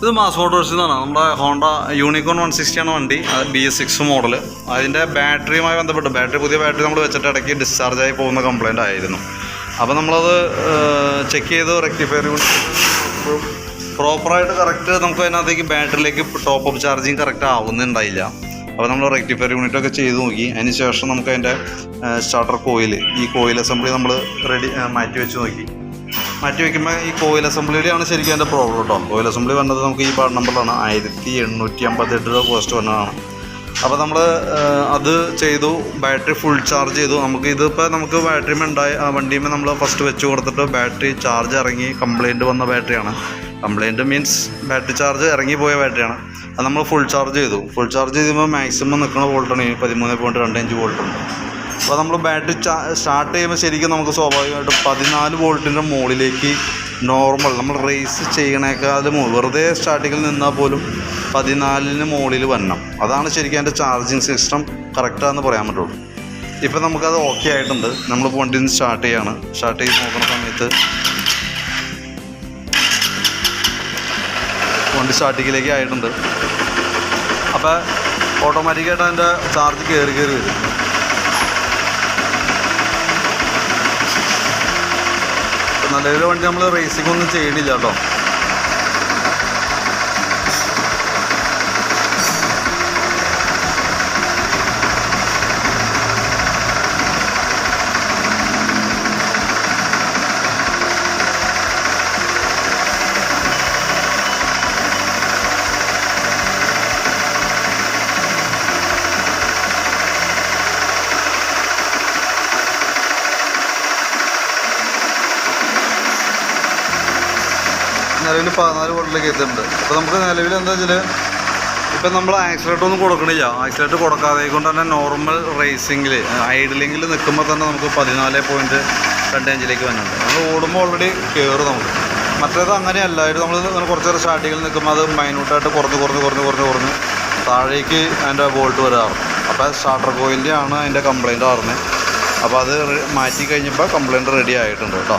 ഇത് മാസ് മോട്ടോഴ്സിൽ നിന്നാണ് നമ്മുടെ ഹോണ്ട യൂണിക്കോൺ വൺ സിക്സ്റ്റിയാണ് വണ്ടി. അത് ബി എസ് സിക്സ് മോഡൽ അതിന്റെ ബാറ്ററിയുമായി ബന്ധപ്പെട്ട് ബാറ്ററി പുതിയ ബാറ്ററി നമ്മൾ വെച്ചിട്ട് ഇടയ്ക്ക് ഡിസ്ചാർജ് ആയി പോകുന്ന കംപ്ലയിന്റ് ആയിരുന്നു. അപ്പോൾ നമ്മളത് ചെക്ക് ചെയ്ത് റെക്ടിഫയർ പ്രോപ്പറായിട്ട് കറക്റ്റ് നമുക്ക് അതിനകത്തേക്ക് ബാറ്ററിയിലേക്ക് ടോപ്പ് അപ്പ് ചാർജിങ് കറക്റ്റ് ആവുന്നുണ്ടായില്ല. അപ്പോൾ നമ്മൾ റെക്ടിഫയർ യൂണിറ്റ് ഒക്കെ ചെയ്ത് നോക്കി. അതിന് ശേഷം നമുക്ക് അതിന്റെ സ്റ്റാർട്ടർ കോയിൽ ഈ കോയിൽ അസംബ്ലി നമ്മൾ റെഡി മാറ്റി വെച്ച് നോക്കി. മാറ്റി വയ്ക്കുമ്പോൾ ഈ കോയിൽ അസംബ്ലിയുടെയാണ് ശരിക്കും അതിന്റെ പ്രോബ്ലം കേട്ടോ. കോയിൽ അസംബ്ലി വന്നത് നമുക്ക് ഈ പാർട്ട് നമ്പറിലാണ് ആയിരത്തി എണ്ണൂറ്റി അമ്പത്തെട്ട് രൂപ കോസ്റ്റ് വന്നതാണ്. അപ്പോൾ നമ്മൾ അത് ചെയ്തു. ബാറ്ററി ഫുൾ ചാർജ് ചെയ്തു. നമുക്ക് ഇതിപ്പോൾ നമുക്ക് ബാറ്ററി ഉണ്ടായി ആ വണ്ടിയുമേ നമ്മൾ ഫസ്റ്റ് വെച്ച് കൊടുത്തിട്ട് ബാറ്ററി ചാർജ് ഇറങ്ങി കംപ്ലൈന്റ് വന്ന ബാറ്ററിയാണ് കംപ്ലൈന്റ് മീൻസ് ബാറ്ററി ചാർജ് ഇറങ്ങി പോയ ബാറ്ററിയാണ് അത് നമ്മൾ ഫുൾ ചാർജ് ചെയ്തു. ഫുൾ ചാർജ് ചെയ്യുമ്പോൾ മാക്സിമം നിൽക്കുന്ന വോൾട്ടാണ് ഈ പതിമൂന്ന് പോയിന്റ് രണ്ട് അഞ്ച് വോൾട്ട് ഉണ്ട്. അപ്പോൾ നമ്മൾ ബാറ്ററി സ്റ്റാർട്ട് ചെയ്യുമ്പോൾ ശരിക്കും നമുക്ക് സ്വാഭാവികമായിട്ടും പതിനാല് വോൾട്ടിന്റെ മുകളിലേക്ക് നോർമൽ നമ്മൾ റേസ് ചെയ്യണേക്കാളും വെറുതെ സ്റ്റാർട്ടിങ്ങിൽ നിന്നാൽ പോലും പതിനാലിന് മുകളിൽ വരണം. അതാണ് ശരിക്കും അതിന്റെ ചാർജിങ് സിസ്റ്റം കറക്റ്റാണെന്ന് പറയാൻ പറ്റുള്ളൂ. ഇപ്പം നമുക്കത് ഓക്കെ ആയിട്ടുണ്ട്. നമ്മൾ വണ്ടി നിന്ന് സ്റ്റാർട്ട് ചെയ്യാണ്. സ്റ്റാർട്ട് ചെയ്ത് നോക്കുന്ന സമയത്ത് വണ്ടി സ്റ്റാർട്ടിങ്ങിലേക്ക് ആയിട്ടുണ്ട്. അപ്പോൾ ഓട്ടോമാറ്റിക്കായിട്ട് അതിന്റെ ചാർജ് കയറി കയറി വരും. നിലവിലെ വണ്ടി നമ്മൾ റേസിംഗ് ഒന്നും ചെയ്യണില്ല കേട്ടോ നിലവിൽ പതിനാല് വോട്ടിലേക്ക് എത്തുന്നുണ്ട് അപ്പോൾ നമുക്ക് നിലവിൽ എന്താ വെച്ചാൽ ഇപ്പം നമ്മൾ ആക്സിലേറ്റർ ഒന്നും കൊടുക്കണില്ല. ആക്സിലേറ്റർ കൊടുക്കാതെ കൊണ്ട് തന്നെ നോർമൽ റേസിങ്ങിൽ ഐഡിലിങ്ങിൽ നിൽക്കുമ്പോൾ തന്നെ നമുക്ക് പതിനാല് പോയിന്റ് രണ്ട് അഞ്ചിലേക്ക് വരുന്നുണ്ട് നമ്മൾ ഓടുമ്പോൾ ഓൾറെഡി കയറും നമുക്ക്. മറ്റേത് അങ്ങനെയല്ല. ഇത് നമ്മൾ കുറച്ച് നേരം സ്റ്റാർട്ടിങ്ങിൽ നിൽക്കുമ്പോൾ അത് മൈന്യൂട്ടായിട്ട് കുറഞ്ഞ് കുറഞ്ഞ് കുറഞ്ഞ് കുറഞ്ഞ് കുറഞ്ഞ് താഴേക്ക് അതിന്റെ ബോൾട്ട് വരാറ്. അപ്പോൾ സ്റ്റാർട്ടർ കോയിന്റെ ആണ് അതിന്റെ കംപ്ലയിന്റ് ആറുന്നത് അപ്പോൾ അത് മാറ്റി കഴിഞ്ഞപ്പോൾ കംപ്ലയിന്റ് റെഡി ആയിട്ടുണ്ട് കേട്ടോ.